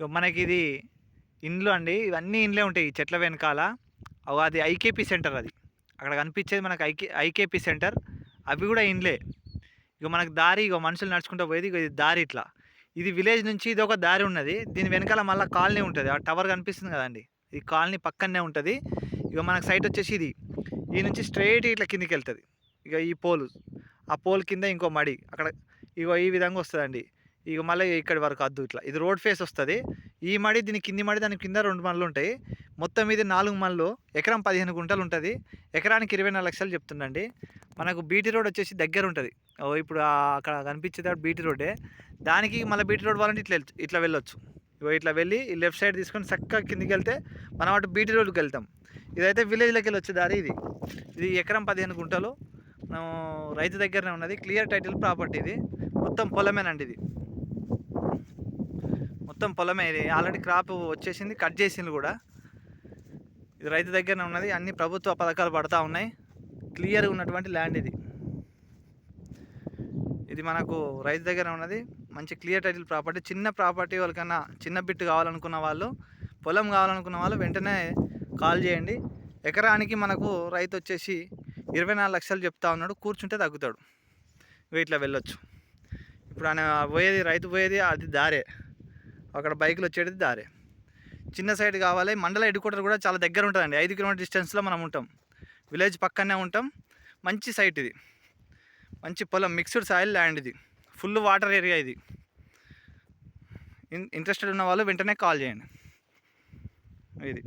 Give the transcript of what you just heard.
ఇగో మనకి ఇది ఇండ్లు అండి ఇవన్నీ ఇండ్లే ఉంటాయి ఈ చెట్ల వెనకాల. అగో అది ఐకేపీ సెంటర్ అది. అక్కడ కనిపించేది మనకు ఐకే ఐకేపీ సెంటర్. అవి కూడా ఇండ్లే. ఇక మనకు దారి ఇగో మనుషులు నడుచుకుంటూ పోయేది ఇక ఇది దారి ఇట్లా. ఇది విలేజ్ నుంచి ఇది ఒక దారి ఉన్నది. దీని వెనకాల మళ్ళీ కాలనీ ఉంటుంది. ఆ టవర్ కనిపిస్తుంది కదండి. ఈ కాలనీ పక్కనే ఉంటుంది. ఇక మనకు సైట్ వచ్చేసి ఇది. ఈ నుంచి స్ట్రైట్ ఇట్లా కిందికి వెళ్తుంది ఇక ఈ పోలు. ఆ పోల్ కింద ఇంకో మడి. అక్కడ ఇగో ఈ విధంగా వస్తుందండి. ఇక మళ్ళీ ఇక్కడి వరకు అద్దు ఇట్లా. ఇది రోడ్ ఫేస్ వస్తుంది. ఈ మడి దీని కింది మడి దాని కింద రెండు మళ్ళు ఉంటాయి. మొత్తం ఇది నాలుగు మళ్ళు ఎకరం పదిహేను గుంటలు ఉంటుంది. ఎకరానికి ఇరవై నాలుగు లక్షలు చెప్తుండండి. మనకు బీటీ రోడ్ వచ్చేసి దగ్గర ఉంటుంది. ఓ ఇప్పుడు అక్కడ కనిపించేది బీటీ రోడ్డే. దానికి మళ్ళీ బీటీ రోడ్ వాళ్ళంటే ఇట్లా ఇట్లా వెళ్ళొచ్చు. ఇగో ఇట్లా వెళ్ళి ఈ లెఫ్ట్ సైడ్ తీసుకొని చక్కగా కిందికి వెళ్తే మనం అటు బీటీ రోడ్కి వెళ్తాం. ఇదైతే విలేజ్లోకి వెళ్ళి వచ్చే దారి ఇది. ఇది ఎకరం పదిహేను గుంటలు. మనం రైతు దగ్గరనే ఉన్నది. క్లియర్ టైటిల్ ప్రాపర్టీ ఇది. మొత్తం పొలమేనండి ఇది. మొత్తం పొలమే ఇది ఆల్రెడీ క్రాప్ వచ్చేసింది కట్ చేసింది కూడా. ఇది రైతు దగ్గరనే ఉన్నది అన్ని ప్రభుత్వ పథకాలు పడతా ఉన్నాయి. క్లియర్గా ఉన్నటువంటి ల్యాండ్ ఇది. ఇది మనకు రైతు దగ్గర ఉన్నది మంచి క్లియర్ టైటిల్ ప్రాపర్టీ చిన్న ప్రాపర్టీ వాళ్ళకన్నా చిన్న బిట్ కావాలనుకున్న వాళ్ళు పొలం కావాలనుకున్న వాళ్ళు వెంటనే కాల్ చేయండి. ఎకరానికి మనకు రైతు వచ్చేసి ఇరవై నాలుగు లక్షలు చెప్తా ఉన్నాడు కూర్చుంటే తగ్గుతాడు. ఇట్లా వెళ్ళొచ్చు. ఇప్పుడు ఆయన పోయేది రైతు పోయేది అది దారే. అక్కడ బైకులు వచ్చేది దారే. చిన్న సైడ్ కావాలి మండల హెడ్ క్వార్టర్ కూడా చాలా దగ్గర ఉంటుందండి. ఐదు కిలోమీటర్ డిస్టెన్స్లో మనం ఉంటాం. విలేజ్ పక్కనే ఉంటాం. మంచి సైట్ ఇది. మంచి పొలం మిక్స్డ్ సాయిల్ ల్యాండ్ ఇది. ఫుల్ వాటర్ ఏరియా ఇది. ఇంట్రెస్టెడ్ ఉన్న వాళ్ళు వెంటనే కాల్ చేయండి. ఇది.